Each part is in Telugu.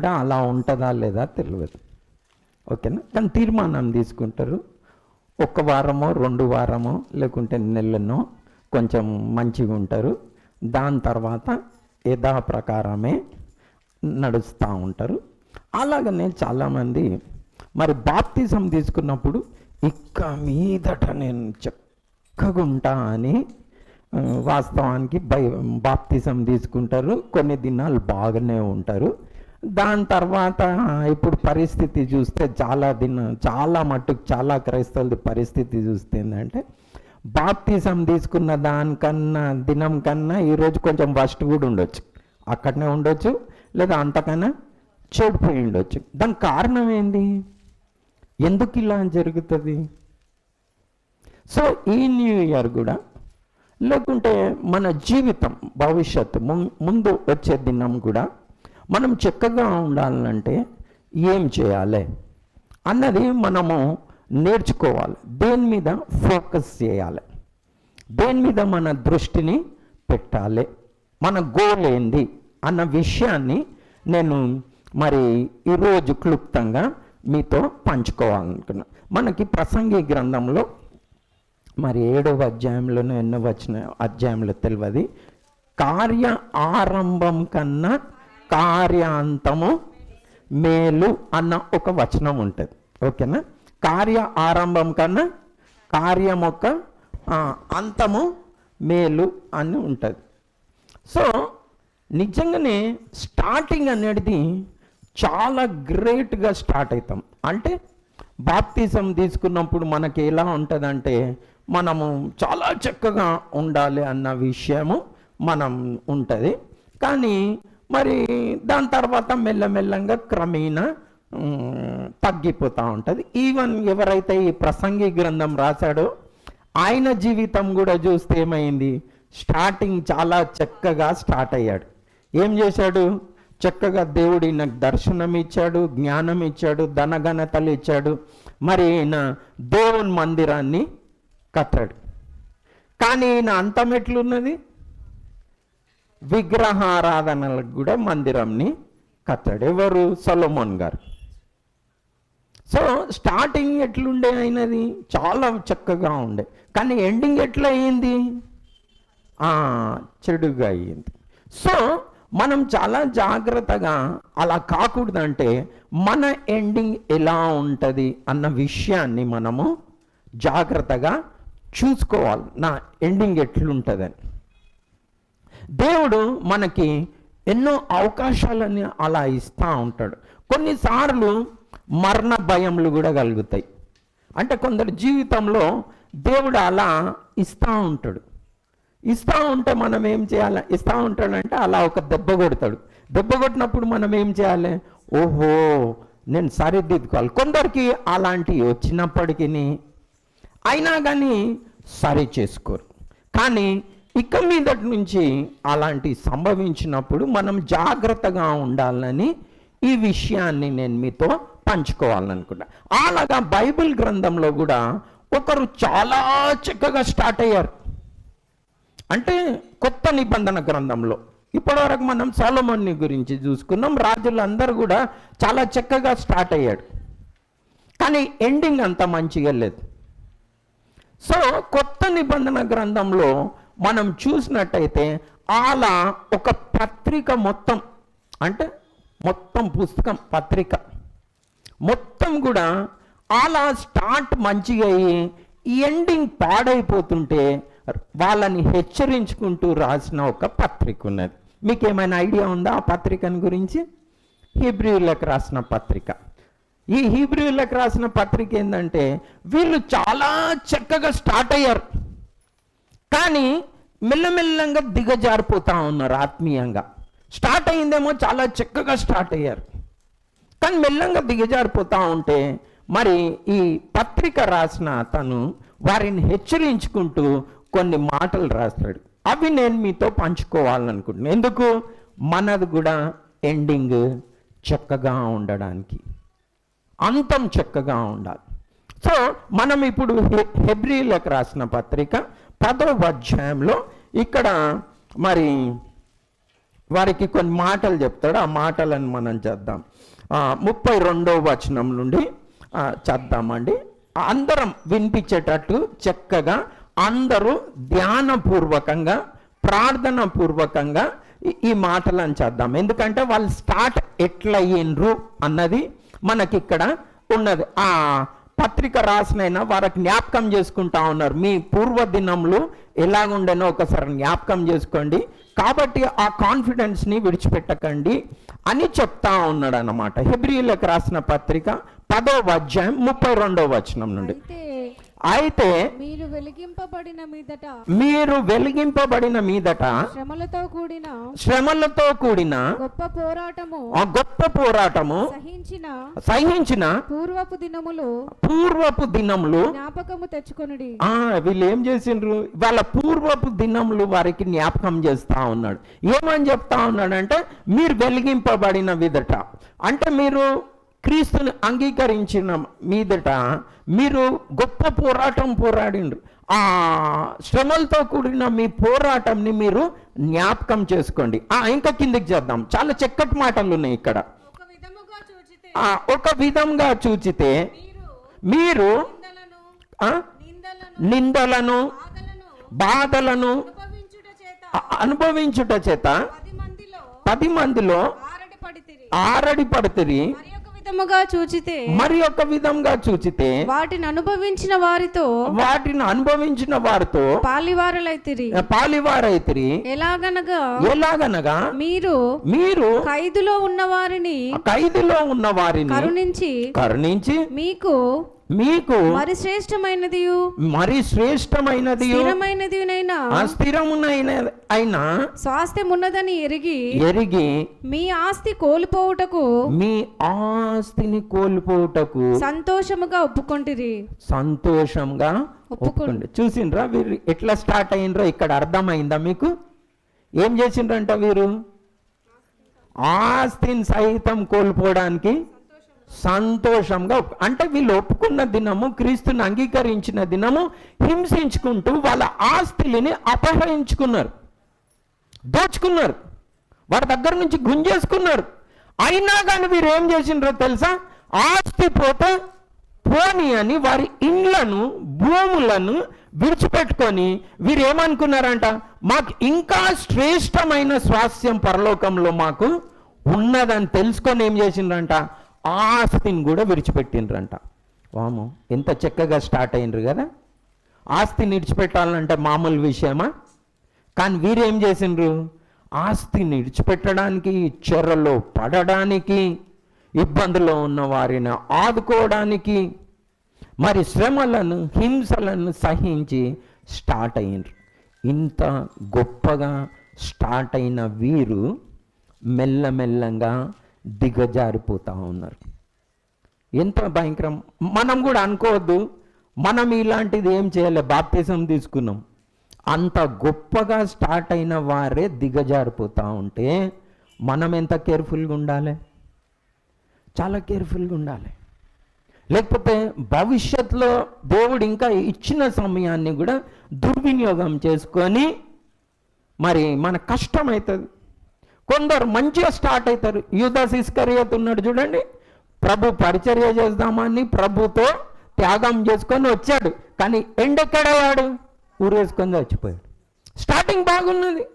కూడా అలా ఉంటుందా లేదా తెలియదు ఓకేనా? కానీ తీర్మానం తీసుకుంటారు. ఒక వారమో రెండు వారమో లేకుంటే నెలనో కొంచెం మంచిగా ఉంటారు. దాని తర్వాత యథా ప్రకారమే నడుస్తూ ఉంటారు. అలాగనే చాలామంది మరి బాప్తిజం తీసుకున్నప్పుడు ఇక్క మీదట నేను చక్కగా ఉంటా అని వాస్తవానికి బై బాప్తిజం తీసుకుంటారు. కొన్ని దినాలు బాగానే ఉంటారు. దాని తర్వాత ఇప్పుడు పరిస్థితి చూస్తే చాలా దిన చాలా మట్టుకు చాలా క్రైస్తవులది పరిస్థితి చూస్తే ఏంటంటే బాప్తిజం తీసుకున్న దానికన్నా దినం కన్నా ఈరోజు కొంచెం ఫస్ట్ కూడా ఉండొచ్చు. అక్కడనే ఉండొచ్చు లేదా అంతకన్నా చెడిపోయి ఉండొచ్చు. దానికి కారణం ఏంది? ఎందుకు ఇలా జరుగుతుంది? సో ఈ న్యూ ఇయర్ కూడా లేకుంటే మన జీవితం భవిష్యత్తు ముందు వచ్చే దినం కూడా మనం చక్కగా ఉండాలంటే ఏం చేయాలి అన్నది మనము నేర్చుకోవాలి. దేని మీద ఫోకస్ చేయాలి? దేని మీద మన దృష్టిని పెట్టాలి? మన గోల్ ఏంది? అన్న విషయాన్ని నేను మరి ఈరోజు క్లుప్తంగా మీతో పంచుకోవాలనుకున్నా. మనకి ప్రసంగి గ్రంథంలో మరి ఏడవ అధ్యాయంలోనూ ఎన్నో వచ్చిన అధ్యాయంలో తెలియదు కార్య ఆరంభం కన్నా కార్యాంతము మేలు అన్న ఒక వచనం ఉంటుంది. ఓకేనా? కార్య ఆరంభం కన్నా కార్యం యొక్క అంతము మేలు అని ఉంటుంది. సో నిజంగానే స్టార్టింగ్ అనేది చాలా గ్రేట్గా స్టార్ట్ అవుతాం అంటే బాప్తిజం తీసుకున్నప్పుడు మనకి ఎలా ఉంటుందంటే మనము చాలా చక్కగా ఉండాలి అన్న విషయము మనం ఉంటుంది. కానీ మరి దాని తర్వాత మెల్లమెల్లంగా క్రమేణ తగ్గిపోతూ ఉంటుంది. ఈవెన్ ఎవరైతే ఈ ప్రసంగి గ్రంథం రాశాడో ఆయన జీవితం కూడా చూస్తే ఏమైంది? స్టార్టింగ్ చాలా చక్కగా స్టార్ట్ అయ్యాడు. ఏం చేశాడు? చక్కగా దేవుడు నాకు దర్శనం ఇచ్చాడు జ్ఞానం ఇచ్చాడు ధనఘనతలు ఇచ్చాడు. మరి ఈయన దేవుని మందిరాన్ని కట్టాడు. కానీ ఈయన అంతం ఎట్లున్నది? విగ్రహారాధనలకు కూడా మందిరంని కట్టడెవరు? సొలమోన్ గారు. సో స్టార్టింగ్ ఎట్లుండే అయినది? చాలా చక్కగా ఉండే. కానీ ఎండింగ్ ఎట్లా అయ్యింది ఆ, చెడుగా అయ్యింది సో మనం చాలా జాగ్రత్తగా అలా కాకూడదంటే మన ఎండింగ్ ఎలా ఉంటుంది అన్న విషయాన్ని మనము జాగ్రత్తగా చూసుకోవాలి. నా ఎండింగ్ ఎట్లుంటుందని. దేవుడు మనకి ఎన్నో అవకాశాలని అలా ఇస్తూ ఉంటాడు. కొన్నిసార్లు మరణ భయములు కూడా కలుగుతాయి. అంటే కొందరు జీవితంలో దేవుడు అలా ఇస్తూ ఉంటాడు. ఇస్తూ ఉంటే మనం ఏం చేయాలి? ఇస్తూ ఉంటాడంటే అలా ఒక దెబ్బ కొడతాడు. దెబ్బ కొట్టినప్పుడు మనం ఏం చేయాలి? ఓహో నేను సరిదిద్దుకోవాలి. కొందరికి అలాంటివి వచ్చినప్పటికీ అయినా కానీ సరి చేసుకోరు. కానీ ఇక మీదటి నుంచి అలాంటి సంభవించినప్పుడు మనం జాగ్రత్తగా ఉండాలని ఈ విషయాన్ని నేను మీతో పంచుకోవాలనుకుంటా అలాగా బైబిల్ గ్రంథంలో కూడా ఒకరు చాలా చక్కగా స్టార్ట్ అయ్యారు. అంటే కొత్త నిబంధన గ్రంథంలో. ఇప్పటివరకు మనం సోలమోన్ని గురించి చూసుకున్నాం. రాజులందరూ కూడా చాలా చక్కగా స్టార్ట్ అయ్యాడు కానీ ఎండింగ్ అంత మంచిగా లేదు. సో కొత్త నిబంధన గ్రంథంలో మనం చూసినట్టయితే అలా ఒక పత్రిక మొత్తం అంటే మొత్తం పుస్తకం పత్రిక. మొత్తం కూడా అలా స్టార్ట్ మంచిగా అయ్యి ఎండింగ్ పాడైపోతుంటే వాళ్ళని హెచ్చరించుకుంటూ రాసిన ఒక పత్రిక ఉన్నది. మీకు ఏమైనా ఐడియా ఉందా ఆ పత్రికని గురించి? హిబ్రియులకు రాసిన పత్రిక. ఈ హీబ్రియులకు రాసిన పత్రిక ఏంటంటే వీళ్ళు చాలా చక్కగా స్టార్ట్ అయ్యారు. కానీ మెల్లమెల్లంగా దిగజారిపోతా ఉన్నారు ఆత్మీయంగా. స్టార్ట్ అయిందేమో చాలా చక్కగా స్టార్ట్ అయ్యారు. కానీ మెల్లంగా దిగజారిపోతా ఉంటే మరి ఈ పత్రిక రాసిన అతను వారిని హెచ్చరించుకుంటూ కొన్ని మాటలు రాస్తాడు. అవి నేను మీతో పంచుకోవాలనుకుంటున్నాను ఎందుకు? మనది కూడా ఎండింగ్ చక్కగా ఉండడానికి. అంతం చక్కగా ఉండాలి. సో మనం ఇప్పుడు హె- హెబ్రీలకు రాసిన పత్రిక పదవ అధ్యాయంలో ఇక్కడ మరి వారికి కొన్ని మాటలు చెప్తాడు. ఆ మాటలను మనం చేద్దాం. ముప్పై రెండవ వచనం నుండి చేద్దామండి. అందరం వినిపించేటట్టు చక్కగా అందరూ ధ్యానపూర్వకంగా ప్రార్థన పూర్వకంగా ఈ- ఈ మాటలను చేద్దాం. ఎందుకంటే వాళ్ళు స్టార్ట్ ఎట్లయ్యిండ్రు అన్నది మనకి ఇక్కడ ఉన్నది. ఆ పత్రిక రాసినైనా వారికి జ్ఞాపకం చేసుకుంటా ఉన్నారు. మీ పూర్వ దినములు ఎలాగుండేనో ఒకసారి జ్ఞాపకం చేసుకోండి. కాబట్టి ఆ కాన్ఫిడెన్స్ని విడిచిపెట్టకండి. అని చెప్తా ఉన్నాడు అన్నమాట హెబ్రియులకు రాసిన పత్రిక పదో అధ్యాయం ముప్పై రెండో వచనం నుండి. అయితే మీరు వెలిగింపబడిన మీదట మీరు వెలిగింపబడిన మీదట శ్రమలతో కూడిన శ్రమలతో కూడిన గొప్ప పోరాటము ఆ గొప్ప పోరాటము సహించిన సహించిన పూర్వపు దినములు పూర్వపు దినములు జ్ఞాపకము తెచ్చుకొనుడి. ఆ వీళ్ళు ఏం చేసిండ్రు? వాళ్ళ పూర్వపు దినములు వారికి జ్ఞాపకం చేస్తా ఉన్నాడు. ఏమని చెప్తా ఉన్నాడంటే మీరు వెలిగింపబడిన విదట అంటే మీరు క్రీస్తుని అంగీకరించిన మీదట మీరు గొప్ప పోరాటం పోరాడిండ్రు. ఆ శ్రమలతో కూడిన మీ పోరాటంని మీరు జ్ఞాపకం చేసుకోండి. ఆ ఇంకా కిందికి చేద్దాం. చాలా చక్కటి మాటలు ఉన్నాయి ఇక్కడ. ఒక విధంగా చూచితే మీరు నిందలను బాధలను అనుభవించుట చేత పది మందిలో పది మందిలో ఆరడి పడితిరి విధముగా చూచితే మరి ఒక విధంగా చూచితే వాటిని అనుభవించిన వారితో వాటిని అనుభవించిన వారితో పాలివారలైతిరి. పాలివారైతిరి. ఎలాగనగా ఎలాగనగా మీరు మీరు ఖైదులో ఉన్న వారిని ఖైదులో ఉన్న వారిని కరుణించి కరుణించి మీకు మీకు మరి శ్రేష్టమైనది మరి శ్రేష్టమైనది అస్థిరమునైన అయినా స్వాస్థ్యం ఉన్నదని ఎరిగి ఎరిగి మీ ఆస్తి కోల్పోవుటకు మీ ఆస్తిని కోల్పోటకు సంతోషముగా ఒప్పుకొంటిరి. సంతోషంగా ఒప్పుకోండి. చూసిండ్రా వీరు ఎట్లా స్టార్ట్ అయ్యిండ్రో ఇక్కడ అర్థమైందా మీకు? ఏం చేసిండ్రంట వీరు? ఆస్తిని సహితం కోల్పోవడానికి సంతోషంగా అంటే వీళ్ళు ఒప్పుకున్న దినము క్రీస్తుని అంగీకరించిన దినము హింసించుకుంటూ వాళ్ళ ఆస్తిని అపహరించుకున్నారు. దోచుకున్నారు. వారి దగ్గర నుంచి గుంజేసుకున్నారు. అయినా కానీ వీరు ఏం చేసిండ్రో తెలుసా? ఆస్తి పోతే పోని అని వారి ఇండ్లను భూములను విడిచిపెట్టుకొని వీరు ఏమనుకున్నారంట? మాకు ఇంకా శ్రేష్టమైన స్వాస్థ్యం పరలోకంలో మాకు ఉన్నదని తెలుసుకొని ఏం చేసిండ్రంట? ఆస్తిని కూడా విడిచిపెట్టినరంట వాము ఎంత చక్కగా స్టార్ట్ అయినరు కదా. ఆస్తిని విడిచిపెట్టాలంటే మామూలు విషయమా? కానీ వీరేం చేసిండ్రు? ఆస్తిని విడిచిపెట్టడానికి చెరలో పడడానికి ఇబ్బందులో ఉన్న వారిని ఆదుకోవడానికి మరి శ్రమలను హింసలను సహించి స్టార్ట్ అయ్యిండ్రు ఇంత గొప్పగా స్టార్ట్ అయిన వీరు మెల్లమెల్లంగా దిగజారిపోతూ ఉన్నారు. ఎంత భయంకరం. మనం కూడా అనుకోవద్దు. మనం ఇలాంటిది ఏం చేయలే? బాప్తిజం తీసుకున్నాం. అంత గొప్పగా స్టార్ట్ అయిన వారే దిగజారిపోతూ ఉంటే మనం ఎంత కేర్ఫుల్గా ఉండాలి? చాలా కేర్ఫుల్గా ఉండాలి. లేకపోతే భవిష్యత్తులో దేవుడు ఇంకా ఇచ్చిన సమయాన్ని కూడా దుర్వినియోగం చేసుకొని మరి మన కష్టం అవుతుంది. కొందరు మంచిగా స్టార్ట్ అవుతారు. యూదాస్ ఇస్కరియత్ ఉన్నాడు చూడండి. ప్రభు పరిచర్య చేద్దామని ప్రభుతో త్యాగం చేసుకొని వచ్చాడు. కానీ ఎండెక్కడయ్యాడు? ఊరేసుకొని చచ్చిపోయాడు. స్టార్టింగ్ బాగున్నది.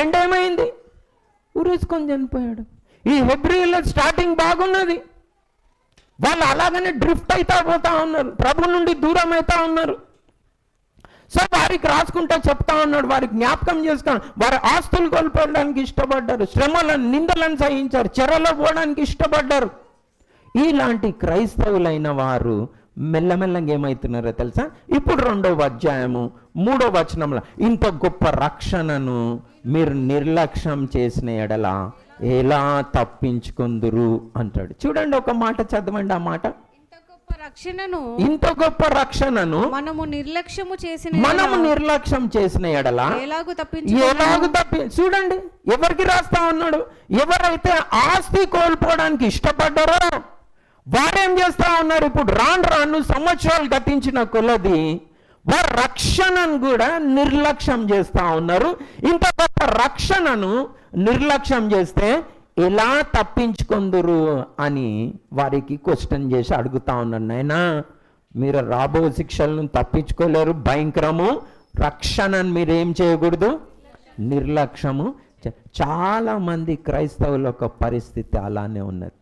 ఎండ్ ఏమైంది ఊరేసుకొని చనిపోయాడు. ఈ హెబ్రిలో స్టార్టింగ్ బాగున్నది. వాళ్ళు అలాగనే డ్రిఫ్ట్ అవుతా పోతా ఉన్నారు. ప్రభు నుండి దూరం అవుతా ఉన్నారు. సో వారికి రాసుకుంటా చెప్తా ఉన్నాడు వారికి జ్ఞాపకం చేసుకున్నాడు వారి ఆస్తులు కోల్పోవడానికి ఇష్టపడ్డారు శ్రమలను నిందలను సహించారు చెరలో పోవడానికి ఇష్టపడ్డారు. ఇలాంటి క్రైస్తవులైన వారు మెల్లమెల్లంగా ఏమవుతున్నారో తెలుసా? ఇప్పుడు రెండవ అధ్యాయము మూడో వచనంలో ఇంత గొప్ప రక్షణను మీరు నిర్లక్ష్యం చేసిన ఎడల ఎలా తప్పించుకుందురు అంటాడు. చూడండి ఒక మాట చదవండి ఆ మాట. రక్షణను ఇంత గొప్ప రక్షణను మనము నిర్లక్ష్యము చేసిన మనము నిర్లక్ష్యం చేసిన ఎడల ఎలాగూ తప్పించు ఎలాగ తప్పి చూడండి ఎవరికి రాస్తా ఉన్నాడు? ఎవరైతే ఆస్తి కోల్పోవడానికి ఇష్టపడ్డారో వారేం చేస్తా ఉన్నారు? ఇప్పుడు రాను రాను సంవత్సరాలు గతించిన కొలది వారు రక్షణను కూడా నిర్లక్ష్యం చేస్తూ ఉన్నారు. ఇంత గొప్ప రక్షణను నిర్లక్ష్యం చేస్తే ఎలా తప్పించుకుందరు అని వారికి క్వశ్చన్ చేసి అడుగుతా ఉన్నాను. నాయనా మీరు రాబో శిక్షలను తప్పించుకోలేరు భయంకరము. రక్షణను మీరు ఏం చేయకూడదు? నిర్లక్ష్యము. చాలామంది చాలా మంది క్రైస్తవుల యొక్క పరిస్థితి అలానే ఉన్నది.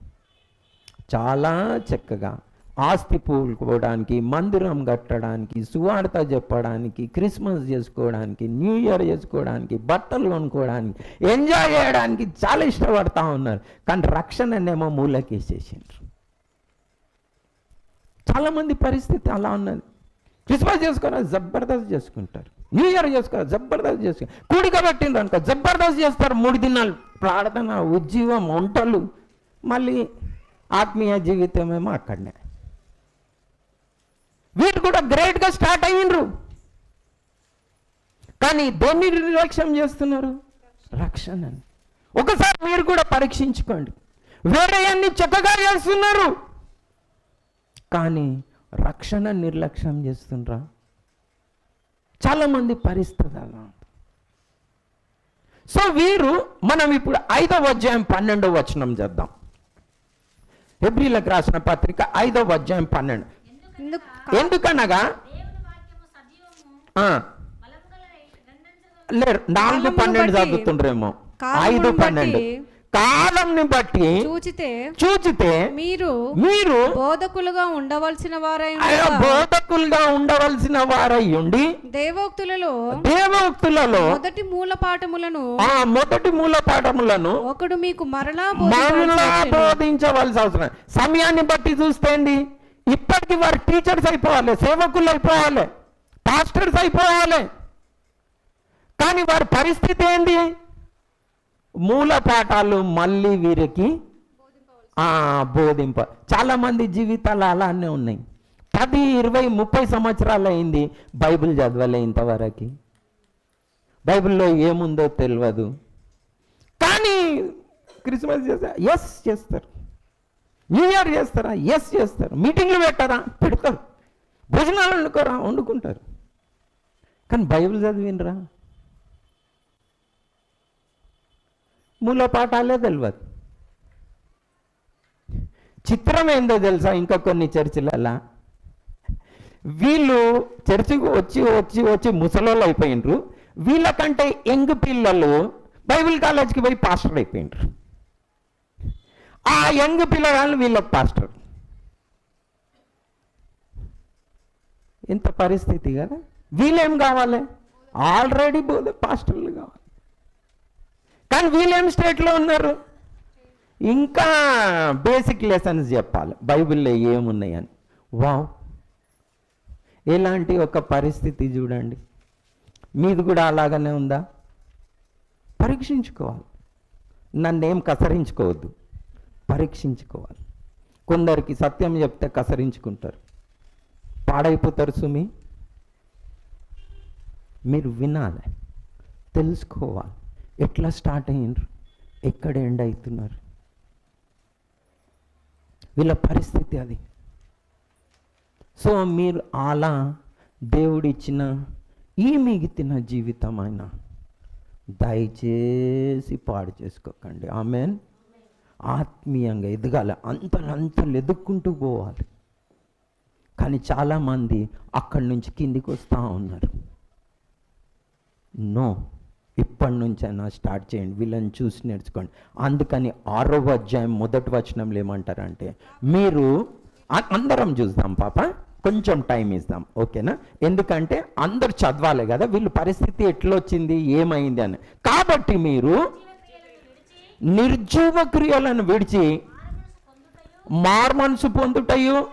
చాలా చక్కగా ఆస్తి పూలుకోవడానికి మందిరం కట్టడానికి సువార్త చెప్పడానికి క్రిస్మస్ చేసుకోవడానికి న్యూ ఇయర్ చేసుకోవడానికి బట్టలు కొనుక్కోవడానికి ఎంజాయ్ చేయడానికి చాలా ఇష్టపడతా ఉన్నారు. కానీ రక్షణనేమో మూలకేసేసిండ్రు. చాలామంది పరిస్థితి అలా ఉన్నది. క్రిస్మస్ చేసుకున్నా జబర్దస్త్ చేసుకుంటారు. న్యూ ఇయర్ చేసుకోవాలి జబర్దస్త్ చేసుకుంటారు. కూడిక పెట్టిండ్రు అనుకో జబర్దస్త్ చేస్తారు. మూడు దినాలు ప్రార్థన ఉజ్జీవం వంటలు. మళ్ళీ ఆత్మీయ జీవితం ఏమో అక్కడనే. వీరు కూడా గ్రేట్గా స్టార్ట్ అయ్యిండ్రు కానీ దేన్ని నిర్లక్ష్యం చేస్తున్నారు? రక్షణని. ఒకసారి మీరు కూడా పరీక్షించుకోండి. వేరే అన్ని చక్కగా చేస్తున్నారు. కానీ రక్షణ నిర్లక్ష్యం చేస్తుండ్రా? చాలామంది పరిస్థితి అలా సో వీరు మనం ఇప్పుడు ఐదవ అధ్యాయం పన్నెండవ వచనం చేద్దాం. ఎబ్రిలకు రాసిన పత్రిక ఐదవ అధ్యాయం పన్నెండు. ఎందుకనగా? లేరు నాలుగు పన్నెండు చదువుతుండ్రేమో. ఐదు పన్నెండు. కాలంని బట్టి చూచితే చూచితే మీరు మీరు బోధకులుగా ఉండవలసిన వారై బోధకులుగా ఉండవలసిన వారై ఉండి దేవోక్తులలో దేవోక్తులలో మొదటి మూల పాఠములను ఆ మొదటి మూల పాఠములను ఒకడు మీకు మరలా మరలా బోధించవలసి అవసరం సమయాన్ని బట్టి చూస్తే అండి. ఇప్పటికి వారు టీచర్స్ అయిపోవాలి సేవకులు అయిపోవాలి పాస్టర్స్ అయిపోవాలి. కానీ వారి పరిస్థితి ఏంది? మూల పాఠాలు మళ్ళీ వీరికి బోధింప చాలామంది జీవితాలు అలానే ఉన్నాయి. పది ఇరవై ముప్పై సంవత్సరాలు అయింది బైబిల్ చదవలే ఇంతవరకు. బైబిల్లో ఏముందో తెలియదు కానీ క్రిస్మస్ చేస్తా ఎస్ చేస్తారు. న్యూ ఇయర్ చేస్తారా? ఎస్ చేస్తారు. మీటింగ్లు పెట్టారా? పెడతారు. భోజనాలు వండుకోరా వండుకుంటారు. కానీ బైబిల్ చదివినరా మూల పాఠాలే తెలియదు చిత్రం ఏందో తెలుసా ఇంకా కొన్ని చర్చిలలా? వీళ్ళు చర్చికి వచ్చి వచ్చి వచ్చి ముసలోళ్ళు అయిపోయినరు వీళ్ళకంటే యంగ్ పిల్లలు బైబిల్ కాలేజ్కి పోయి పాస్టర్ అయిపోయినరు ఆ యంగ్ పిల్లగాళ్ళు వీళ్ళ పాస్టర్ ఇంత పరిస్థితి కదా? వీళ్ళేం కావాలి? ఆల్రెడీ బోధ పాస్టర్లు కావాలి. కానీ వీళ్ళేం స్టేట్లో ఉన్నారు? ఇంకా బేసిక్ లెసన్స్ చెప్పాలి. బైబిల్లో ఏమున్నాయని వావ్ ఎలాంటి ఒక పరిస్థితి చూడండి. మీది కూడా అలాగనే ఉందా? పరీక్షించుకోవాలి. నన్నేం కసరించుకోవద్దు. పరీక్షించుకోవాలి. కొందరికి సత్యం చెప్తే కసరించుకుంటారు. పాడైపోతారు సుమి. మీరు వినాలి. తెలుసుకోవాలి. ఎట్లా స్టార్ట్ అయ్యిండ్రు? ఎక్కడ ఎండ్ అవుతున్నారు? వీళ్ళ పరిస్థితి అది. సో మీరు అలా దేవుడిచ్చిన ఈ మిగితిన జీవితం అయినా దయచేసి పాడు చేసుకోకండి. ఆమెన్. ఆత్మీయంగా ఎదగాలి. అంతలంతలు ఎదుక్కుంటూ పోవాలి. కానీ చాలామంది అక్కడి నుంచి కిందికి వస్తూ ఉన్నారు. నో ఇప్పటి నుంచైనా స్టార్ట్ చేయండి. వీళ్ళని చూసి నేర్చుకోండి. అందుకని ఆరో అధ్యాయం మొదటి వచనంలో ఏమంటారంటే మీరు అందరం చూద్దాం పాప. కొంచెం టైం ఇద్దాం ఓకేనా? ఎందుకంటే అందరు చదవాలి కదా. వీళ్ళ పరిస్థితి ఎట్లొచ్చింది ఏమైంది? అని. కాబట్టి మీరు నిర్జీవ క్రియలను విడిచి మార్మనసు పొందుటయు?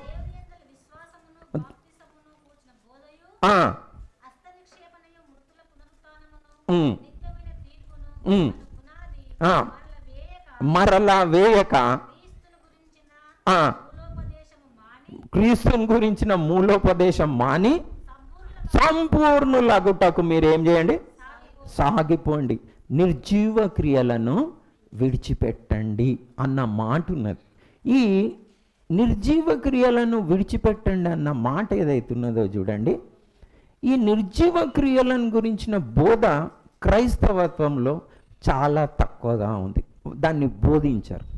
మరలా వేయక. క్రీస్తుని గురించిన మూలోపదేశం మాని సంపూర్ణులగుటకు మీరేం చేయండి? సాగిపోండి. నిర్జీవ క్రియలను విడిచిపెట్టండి అన్న మాట ఉన్నది. ఈ నిర్జీవ క్రియలను విడిచిపెట్టండి అన్న మాట ఏదైతున్నదో చూడండి. ఈ నిర్జీవ క్రియలను గురించిన బోధ క్రైస్తవత్వంలో చాలా తక్కువగా ఉంది. దాన్ని బోధించారు.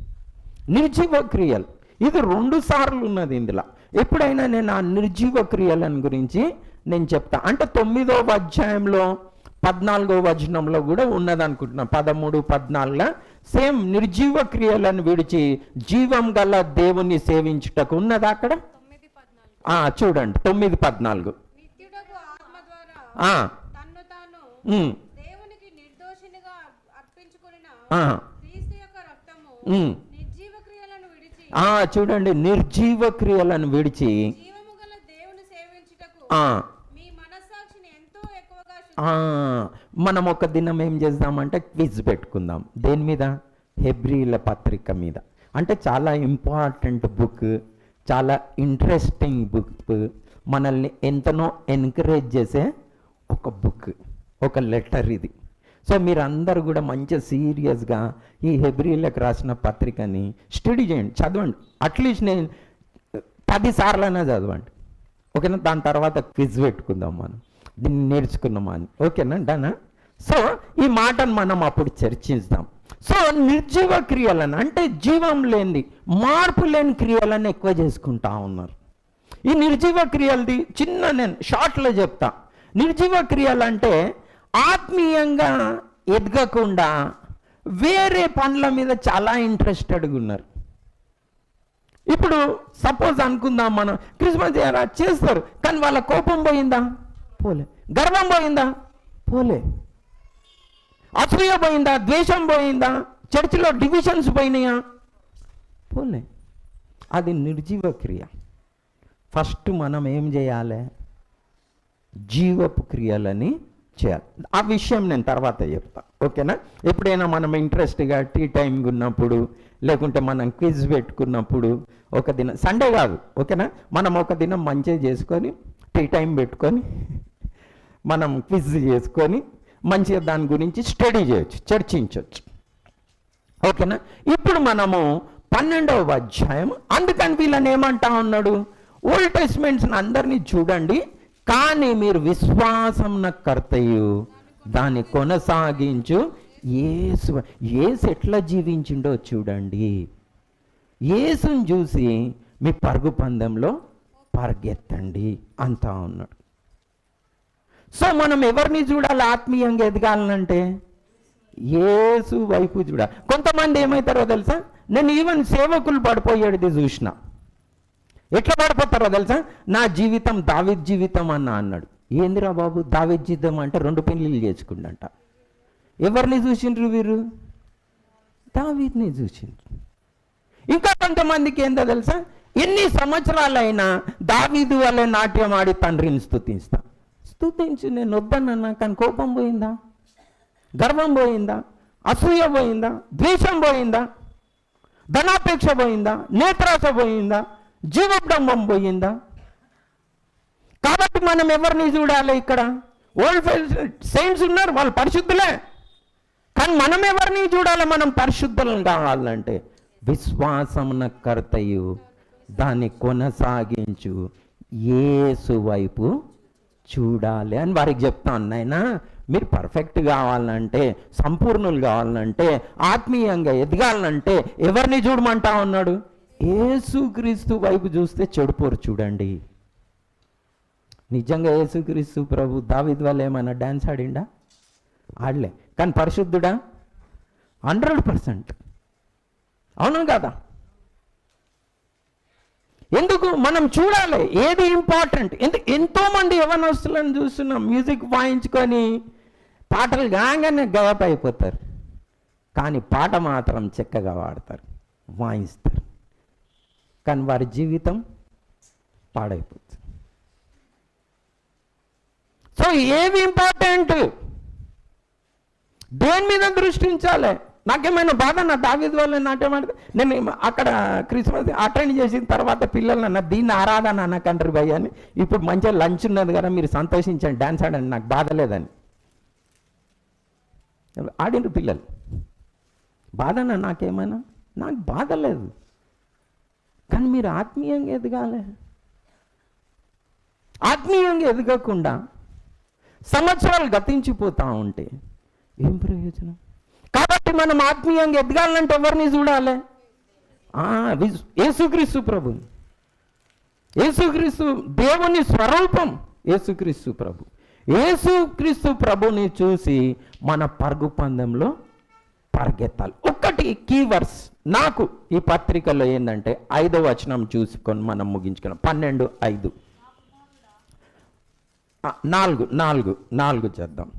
నిర్జీవ క్రియలు. ఇది రెండు సార్లు ఉన్నది ఇందులో. ఎప్పుడైనా నేను ఆ నిర్జీవ క్రియలను గురించి నేను చెప్తా. అంటే తొమ్మిదవ అధ్యాయంలో పద్నాలుగో వచనంలో కూడా ఉన్నది అనుకుంటున్నా పదమూడు పద్నాలుగులో సేమ్ నిర్జీవ క్రియలను విడిచి జీవం గల దేవుని సేవించుటకు ఉన్నదా అక్కడ? చూడండి. తొమ్మిది పద్నాలుగు. చూడండి. నిర్జీవ క్రియలను విడిచి జీవము గల దేవుని సేవించుటకు ఆ, మీ మనస్సాక్షిని ఎంతో ఎక్కువగా ఆ, మనం ఒక దినం ఏం చేద్దామంటే క్విజ్ పెట్టుకుందాం. దేని మీద? హెబ్రిల పత్రిక మీద. అంటే చాలా ఇంపార్టెంట్ బుక్ చాలా ఇంట్రెస్టింగ్ బుక్ మనల్ని ఎంతనో ఎంకరేజ్ చేసే ఒక బుక్ ఒక లెటర్ ఇది. సో మీరందరూ కూడా మంచి సీరియస్గా ఈ హెబ్రిలకు రాసిన పత్రికని స్టడీ చేయండి చదవండి. అట్లీస్ట్ నేను పదిసార్లైనా చదవండి. ఓకేనా? దాని తర్వాత క్విజ్ పెట్టుకుందాం మనం. దీన్ని నేర్చుకున్నామా అని. ఓకేనా? డనా? సో ఈ మాటను మనం అప్పుడు చర్చిస్తాం సో నిర్జీవ క్రియలను అంటే జీవం లేనిది మార్పు లేని క్రియలను ఎక్కువ చేసుకుంటా ఉన్నారు. ఈ నిర్జీవ క్రియలది చిన్న నేను షార్ట్లో చెప్తా. నిర్జీవ క్రియలు అంటే ఆత్మీయంగా ఎదగకుండా వేరే పనుల మీద చాలా ఇంట్రెస్టెడ్గా ఉన్నారు ఇప్పుడు సపోజ్ అనుకుందాం మనం క్రిస్మస్ చేస్తారు కానీ వాళ్ళ కోపం పోయిందా? పోలే. గర్వం పోయిందా? పోలే. అసూయ పోయిందా? ద్వేషం పోయిందా? చర్చిలో డివిజన్స్ పోయినాయా? పోలే. అది నిర్జీవ క్రియ. ఫస్ట్ మనం ఏం చేయాలి? జీవపు క్రియలని చేయాలి. ఆ విషయం నేను తర్వాత చెప్తా. ఓకేనా? ఎప్పుడైనా మనం ఇంట్రెస్ట్గా టీ టైం ఉన్నప్పుడు లేకుంటే మనం క్విజ్ పెట్టుకున్నప్పుడు ఒక దినం సండే కాదు. ఓకేనా? మనం ఒక దినం మంచిగా చేసుకొని టీ టైం పెట్టుకొని మనం క్విజ్ చేసుకొని మంచిగా దాని గురించి స్టడీ చేయొచ్చు చర్చించవచ్చు ఓకేనా? ఇప్పుడు మనము పన్నెండవ అధ్యాయం అందుకని వీళ్ళని ఏమంటా ఉన్నాడు? ఓల్డ్ టెస్ట్మెంట్స్ని అందరినీ చూడండి. కానీ మీరు విశ్వాసం కర్తయు దాన్ని కొనసాగించు. ఏసు ఏసు ఎట్లా జీవించిండో చూడండి. యేసుని చూసి మీ పరుగు పందెంలో పరిగెత్తండి అంతా ఉన్నాడు. సో మనం ఎవరిని చూడాలి? ఆత్మీయంగా ఎదగాలంటే ఏసు వైపు చూడ. కొంతమంది ఏమవుతారో తెలుసా? నేను ఈవెన్ సేవకులు పడిపోయేది చూసిన. ఎట్లా పడిపోతారో తెలుసా? నా జీవితం దావిద్ జీవితం అన్న అన్నాడు. ఏందిరా బాబు? దావిద్ జీవితం అంటే రెండు పెళ్ళిళ్ళు చేసుకుండంట. ఎవరిని చూసిండ్రు వీరు? దావీద్ని చూసిండ్రు. ఇంకా కొంతమందికి ఏందో తెలుసా? ఎన్ని సంవత్సరాలైనా దావీదు వల్ల నాట్యం ఆడి తండ్రిని స్థుతిస్తాం స్థుతించి నేను వద్దన్నా కానీ కోపం పోయిందా? గర్వం పోయిందా? అసూయ పోయిందా? ద్వేషం పోయిందా? ధనాపేక్ష పోయిందా? నేత్రాస పోయిందా? జీవబ్రహ్మం పోయిందా? కాబట్టి మనం ఎవరిని చూడాలి ఇక్కడ? ఓల్డ్ సెయింట్స్ ఉన్నారు వాళ్ళు పరిశుద్ధులే. కానీ మనం ఎవరిని చూడాలి? మనం పరిశుద్ధులను కావాలంటే విశ్వాసమున కర్తయు దాన్ని కొనసాగించు ఏసు వైపు చూడాలి అని వారికి చెప్తాను నాయనా. మీరు పర్ఫెక్ట్ కావాలంటే సంపూర్ణులు కావాలంటే ఆత్మీయంగా ఎదగాలంటే ఎవరిని చూడమంటా ఉన్నాడు? ఏసుక్రీస్తు వైపు చూస్తే చెడుపోరు చూడండి. నిజంగా ఏసుక్రీస్తు ప్రభు దావిద్ వల్ల ఏమైనా డ్యాన్స్ ఆడిండా? ఆడలే. కానీ పరిశుద్ధుడా? Hundred percent. అవును కదా? ఎందుకు మనం చూడాలి? ఏది ఇంపార్టెంట్ ఎందుకు ఎంతో మంది యవనస్తులను చూస్తున్నాం మ్యూజిక్ వాయించుకొని పాటలు కాగానే గయప్ అయిపోతారు. కానీ పాట మాత్రం చక్కగా వాడతారు. వాయిస్తారు. కానీ వారి జీవితం పాడైపోతుంది. సో ఏవి ఇంపార్టెంట్ దేని మీద దృష్టించాలి? నాకేమైనా బాధ నా దావిద్ వల్ల నాట్యం నేను అక్కడ క్రిస్మస్ అటెండ్ చేసిన తర్వాత పిల్లలు అన్న దీన్ని ఆరాధన అన్న కంట్రీ భయ్య అని ఇప్పుడు మంచిగా లంచ్ ఉన్నది కదా మీరు సంతోషించండి డ్యాన్స్ ఆడండి నాకు బాధ లేదని. ఆడిండ్రు పిల్లలు. బాధనా నాకేమైనా? నాకు బాధ లేదు. కానీ మీరు ఆత్మీయంగా ఎదగాలి. ఆత్మీయంగా ఎదగకుండా సంవత్సరాలు గతించిపోతూ ఉంటే ఏం ప్రయోజనం? కాబట్టి మనం ఆత్మీయంగా ఎదగాలంటే ఎవరిని చూడాలి? ఆ, ప్రభు యేసుక్రీస్తు యేసుక్రీస్తు దేవుని స్వరూపం యేసుక్రీస్తు ప్రభు. యేసుక్రీస్తు ప్రభుని చూసి మన పరుగు పందెంలో పరిగెత్తాలి. ఒక్కటి కీవర్స్ నాకు ఈ పత్రికలో ఏంటంటే ఐదో వచనం చూసుకొని మనం ముగించుకున్నాం పన్నెండు ఐదు. నాలుగు నాలుగు నాలుగు చేద్దాం.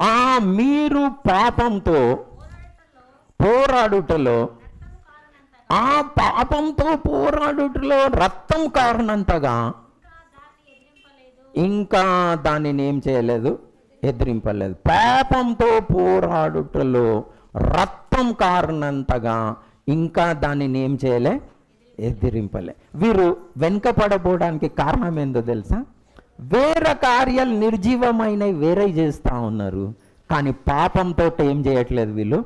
ఆ మీరు పాపంతో పోరాడుటలో ఆ పాపంతో పోరాడుటలో రక్తం కారణంతగా ఇంకా దాన్ని దానిని ఏం చేయలేదు? ఎదిరింపలేదు. పాపంతో పోరాడుటలో రక్తం కారణంతగా ఇంకా దానిని ఏం చేయలే? ఎదిరింపలే. వీరు వెనుకపడబోవడానికి కారణం ఏందో తెలుసా? వేరే కార్యాలు నిర్జీవమైనవి వేరే చేస్తూ ఉన్నారు. కానీ పాపంతో ఏం చేయట్లేదు వీళ్ళు?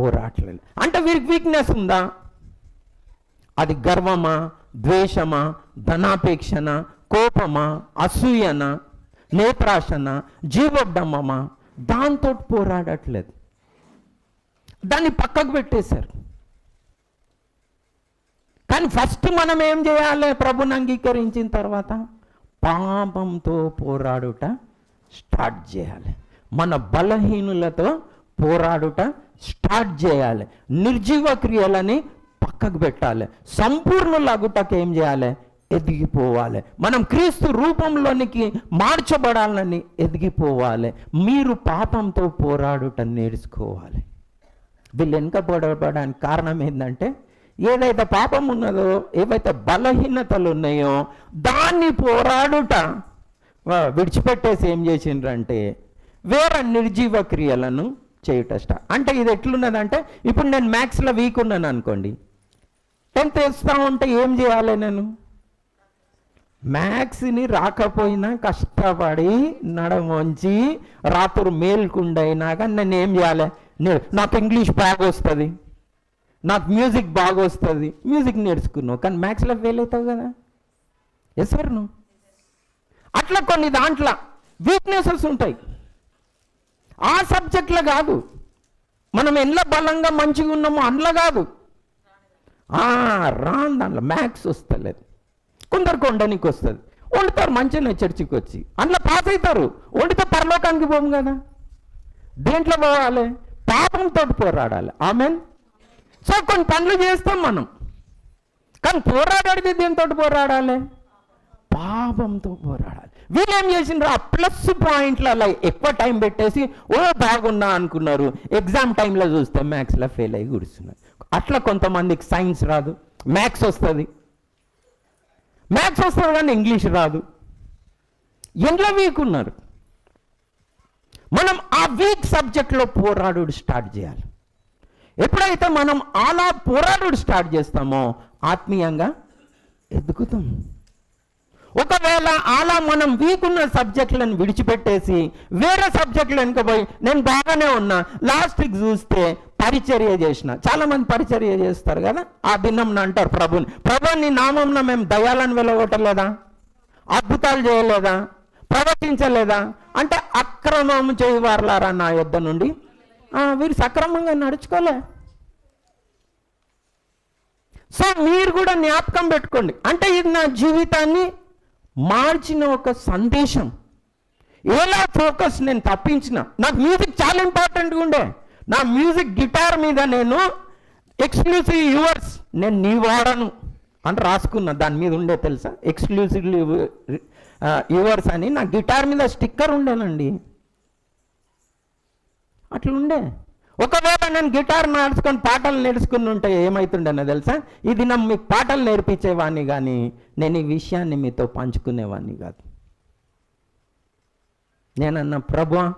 పోరాటలేదు. అంటే వీరికి వీక్నెస్ ఉందా? అది గర్వమా? ద్వేషమా? ధనాపేక్షణ కోపమా? అసూయన? నేత్రాశన? జీవోడ్డమమా దాంతో పోరాడట్లేదు. దాన్ని పక్కకు పెట్టేశారు. కానీ ఫస్ట్ మనం ఏం చేయాలి? ప్రభుని అంగీకరించిన తర్వాత పాపంతో పోరాడుట స్టార్ట్ చేయాలి. మన బలహీనులతో పోరాడుట స్టార్ట్ చేయాలి. నిర్జీవ క్రియలని పక్కకు పెట్టాలి. సంపూర్ణులగుటకు ఏం చేయాలి? ఎదిగిపోవాలి. మనం క్రీస్తు రూపంలోనికి మార్చబడాలని ఎదిగిపోవాలి. మీరు పాపంతో పోరాడుట నేర్చుకోవాలి. వీళ్ళు వెనుకబడడానికి కారణం ఏంటంటే ఏదైతే పాపం ఉన్నదో ఏవైతే బలహీనతలు ఉన్నాయో దాన్ని పోరాడుట. విడిచిపెట్టేసి ఏం చేసిండ్రంటే వేరే నిర్జీవ క్రియలను చేయుటష్ట. అంటే ఇది ఎట్లున్నదంటే ఇప్పుడు నేను మ్యాథ్స్లో వీక్ ఉన్నాను అనుకోండి. టెన్త్ వేస్తా ఉంటే ఏం చేయాలి నేను? మ్యాథ్స్ని రాకపోయినా కష్టపడి నడమొంచి రాత్రి మేల్కుండైనాక నేను ఏం చేయాలి? నాకు ఇంగ్లీష్ బ్యాగ్ వస్తుంది నాకు మ్యూజిక్ బాగా వస్తుంది. మ్యూజిక్ నేర్చుకున్నావు. కానీ మ్యాథ్స్లో ఫెయిల్ అవుతావు కదా. ఎస్ సార్ నువ్వు అట్లా కొన్ని దాంట్లో వీక్నెసెస్ ఉంటాయి. ఆ సబ్జెక్ట్లో కాదు. మనం ఎంత బలంగా మంచిగా ఉన్నామో అందులో కాదు. ఆ, రాను దాంట్లో మ్యాథ్స్ వస్తలేదు. కొందరికి వండడానికి వస్తుంది. వండుతారు మంచిగా చర్చికి వచ్చి. అందులో పాస్ అవుతారు. వండితే పరలోకానికి పోము కదా. దేంట్లో పోవాలి? పాపంతో పోరాడాలి. ఆమెన్ సో కొన్ని పనులు చేస్తాం మనం. కానీ పోరాడాడితే దేంతో పోరాడాలి? పాపంతో పోరాడాలి. వీళ్ళేం ఏం చేసిండ్రు? ఆ ప్లస్ పాయింట్లలో ఎక్కువ టైం పెట్టేసి ఓ బాగున్నా అనుకున్నారు. ఎగ్జామ్ టైంలో చూస్తే మ్యాథ్స్లో ఫెయిల్ అయ్యి కూర్చున్నారు అట్లా కొంతమందికి సైన్స్ రాదు. మ్యాథ్స్ వస్తుంది. మ్యాథ్స్ వస్తుంది కానీ ఇంగ్లీష్ రాదు. ఎందులో వీక్ ఉన్నారు మనం ఆ వీక్ సబ్జెక్ట్లో పోరాడు స్టార్ట్ చేయాలి. ఎప్పుడైతే మనం అలా పోరాడు స్టార్ట్ చేస్తామో ఆత్మీయంగా ఎదుగుతాం. ఒకవేళ అలా మనం వీక్ ఉన్న సబ్జెక్టులను విడిచిపెట్టేసి వేరే సబ్జెక్టులు వెనుకపోయి నేను బాగానే ఉన్నా లాస్ట్కి చూస్తే పరిచర్య చేసిన. చాలామంది పరిచర్య చేస్తారు కదా? ఆ దినం అంటారు ప్రభుని. ప్రభుని నామంన మేము దయాలను వెలగొట్టలేదా? అద్భుతాలు చేయలేదా? ప్రవర్తించలేదా? అంటే అక్రమం చేయవారులారా నా యొద్ద నుండి? వీరు సక్రమంగా నడుచుకోలే. సో మీరు కూడా జ్ఞాపకం పెట్టుకోండి. అంటే ఇది నా జీవితాన్ని మార్చిన ఒక సందేశం. ఎలా ఫోకస్ నేను తప్పించిన? నాకు మ్యూజిక్ చాలా ఇంపార్టెంట్గా ఉండే. నా మ్యూజిక్ గిటార్ మీద నేను ఎక్స్క్లూసివ్ యువర్స్ నేను నీ వాడను అని రాసుకున్నా. దాని మీద ఉండే తెలుసా? ఎక్స్క్లూసివ్ యువర్స్ అని. నా గిటార్ మీద స్టిక్కర్ ఉండేనండి. అట్లుండే. ఒకవేళ నేను గిటార్ నేర్చుకొని పాటలు నేర్చుకుని ఉంటే ఏమవుతుండేనో తెలుసా? ఇది నా మీకు పాటలు నేర్పించేవాడిని కానీ నేను ఈ విషయాన్ని మీతో పంచుకునేవాడిని కాదు. నేనన్న ప్రభా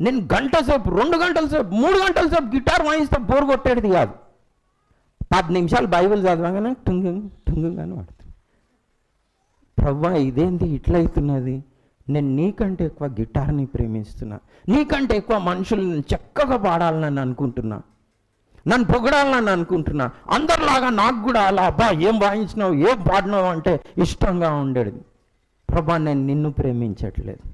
నేను గంట సేపు రెండు గంటల సేపు మూడు గంటల సేపు గిటార్ వాయిస్తే బోర్ కొట్టేది కాదు. పది నిమిషాలు బైబిల్ చదవగానే టుంగు టుంగు అని పడుతుంది ప్రవ్వా ఇదేంది ఇట్లయితున్నది నేను నీకంటే ఎక్కువ గిటార్ని ప్రేమిస్తున్నా. నీకంటే ఎక్కువ మనుషులను చక్కగా పాడాలని అనుకుంటున్నా. నన్ను పొగడాలని అనుకుంటున్నా. అందరిలాగా నాకు కూడా అలా అబ్బా ఏం వాయించినావు? ఏం పాడినావు? అంటే ఇష్టంగా ఉండేది. ప్రభా నేను నిన్ను ప్రేమించట్లేదు.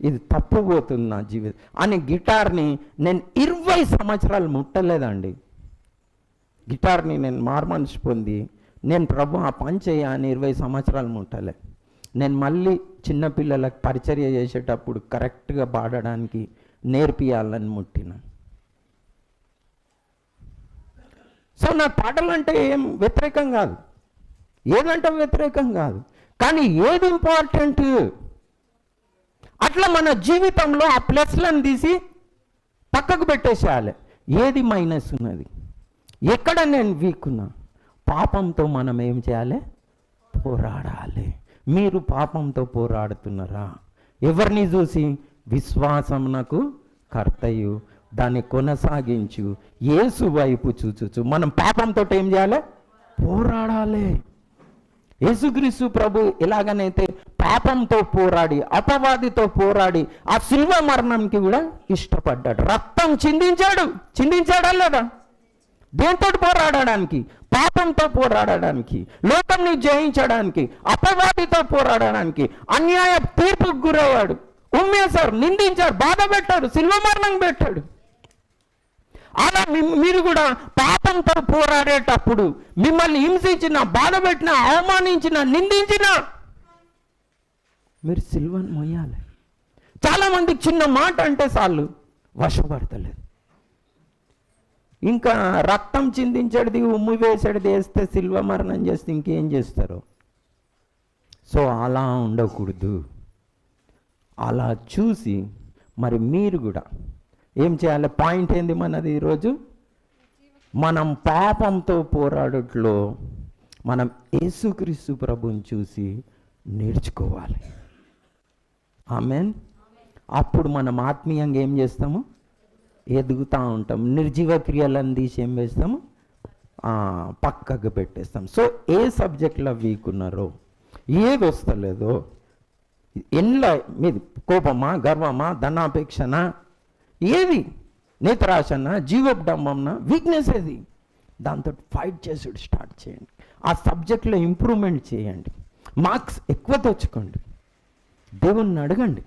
ఇది తప్పుపోతుంది నా జీవితం. అని గిటార్ని నేను ఇరవై సంవత్సరాలు ముట్టలేదండి. గిటార్ని నేను మార్మనిషి పొంది నేను ప్రభు ఆ పని చేయ అని ఇరవై సంవత్సరాలు ముట్టలేదు నేను మళ్ళీ చిన్నపిల్లలకు పరిచర్య చేసేటప్పుడు కరెక్ట్గా పాడడానికి నేర్పియాలని ముట్టిన. సో నా పాటలు అంటే ఏం వ్యతిరేకం కాదు. ఏదంటే వ్యతిరేకం కాదు. కానీ ఏది ఇంపార్టెంట్? అట్లా మన జీవితంలో ఆ ప్లస్లను తీసి పక్కకు పెట్టేసేయాలి. ఏది మైనస్ ఉన్నది? ఎక్కడ నేను వీక్ ఉన్నా పాపంతో మనం ఏం చేయాలి? పోరాడాలి. మీరు పాపంతో పోరాడుతున్నారా? ఎవరిని చూసి విశ్వాసమునకు కర్తయు దాన్ని కొనసాగించు యేసు వైపు చూచుచు. మనం పాపంతో ఏం చేయాలి? పోరాడాలి. యేసుక్రీస్తు ప్రభు ఎలాగనైతే పాపంతో పోరాడి అపవాదితో పోరాడి ఆ శిల్వ మరణంకి కూడా ఇష్టపడ్డాడు. రక్తం చిందించాడు. చిందించాడా లేదా? దేంతో పోరాడడానికి? పాపంతో పోరాడడానికి లోకంని జయించడానికి అపవాదితో పోరాడడానికి అన్యాయ తీర్పుకు గురయ్యాడు. ఉమ్మేశారు నిందించారు బాధ పెట్టాడు శిల్వ మరణం పెట్టాడు. అలా మీరు కూడా పాపంతో పోరాడేటప్పుడు మిమ్మల్ని హింసించిన బాధ పెట్టిన అవమానించిన నిందించిన మీరు సిల్వను మొయ్యాలి. చాలామంది చిన్న మాట అంటే చాలు వశపడతలేదు. ఇంకా రక్తం చిందించేది ఉమ్ము వేసేటిది వేస్తే సిల్వ మరణం చేస్తే ఇంకేం చేస్తారు? సో అలా ఉండకూడదు. అలా చూసి మరి మీరు కూడా ఏం చేయాలి? పాయింట్ ఏంది మనది ఈరోజు? మనం పాపంతో పోరాడట్లో మనం యేసుక్రీస్తు ప్రభుని చూసి నేర్చుకోవాలి. ఆమెన్? అప్పుడు మనం ఆత్మీయంగా ఏం చేస్తాము? ఎదుగుతూ ఉంటాం. నిర్జీవ క్రియలను తీసి ఏం వేస్తాము? పక్కకు పెట్టేస్తాం. సో ఏ సబ్జెక్ట్లో వీక్ ఉన్నారో ఏది వస్తలేదో ఎన్లో మీది కోపమా గర్వమా ధనాపేక్షనా ఏది నేత్రాశన జీవోపడంబంన వీక్నెస్ ఏది? దాంతో ఫైట్ చేసుడు స్టార్ట్ చేయండి. ఆ సబ్జెక్ట్లో ఇంప్రూవ్మెంట్ చేయండి. మార్క్స్ ఎక్కువ తెచ్చుకోండి. దేవుణ్ణి అడగండి.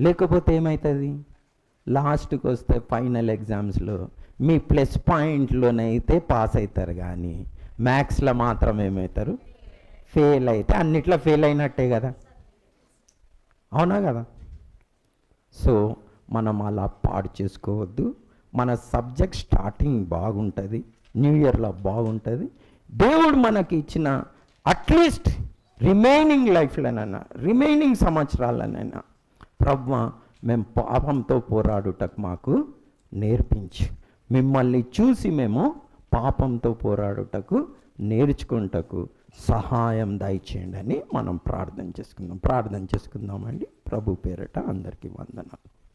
లేకపోతే ఏమవుతుంది లాస్ట్కి వస్తే ఫైనల్ ఎగ్జామ్స్లో మీ ప్లస్ పాయింట్లోనైతే పాస్ అవుతారు కానీ మ్యాథ్స్లో మాత్రం ఏమవుతారు ఫెయిల్ అయితే అన్నిట్లో ఫెయిల్ అయినట్టే కదా? అవునా కదా? సో మనం అలా పాడు చేసుకోవద్దు. మన సబ్జెక్ట్ స్టార్టింగ్ బాగుంటుంది న్యూ ఇయర్లో బాగుంటుంది. దేవుడు మనకి ఇచ్చిన అట్లీస్ట్ రిమైనింగ్ లైఫ్లోనైనా రిమైనింగ్ సంవత్సరాలనైనా ప్రభు మేము పాపంతో పోరాడుటకు మాకు నేర్పించు. మిమ్మల్ని చూసి మేము పాపంతో పోరాడుటకు నేర్చుకుంటకు సహాయం దయచేయండి అని మనం ప్రార్థన చేసుకుందాం. ప్రార్థన చేసుకుందామండి. ప్రభు పేరట అందరికీ వందనాలు.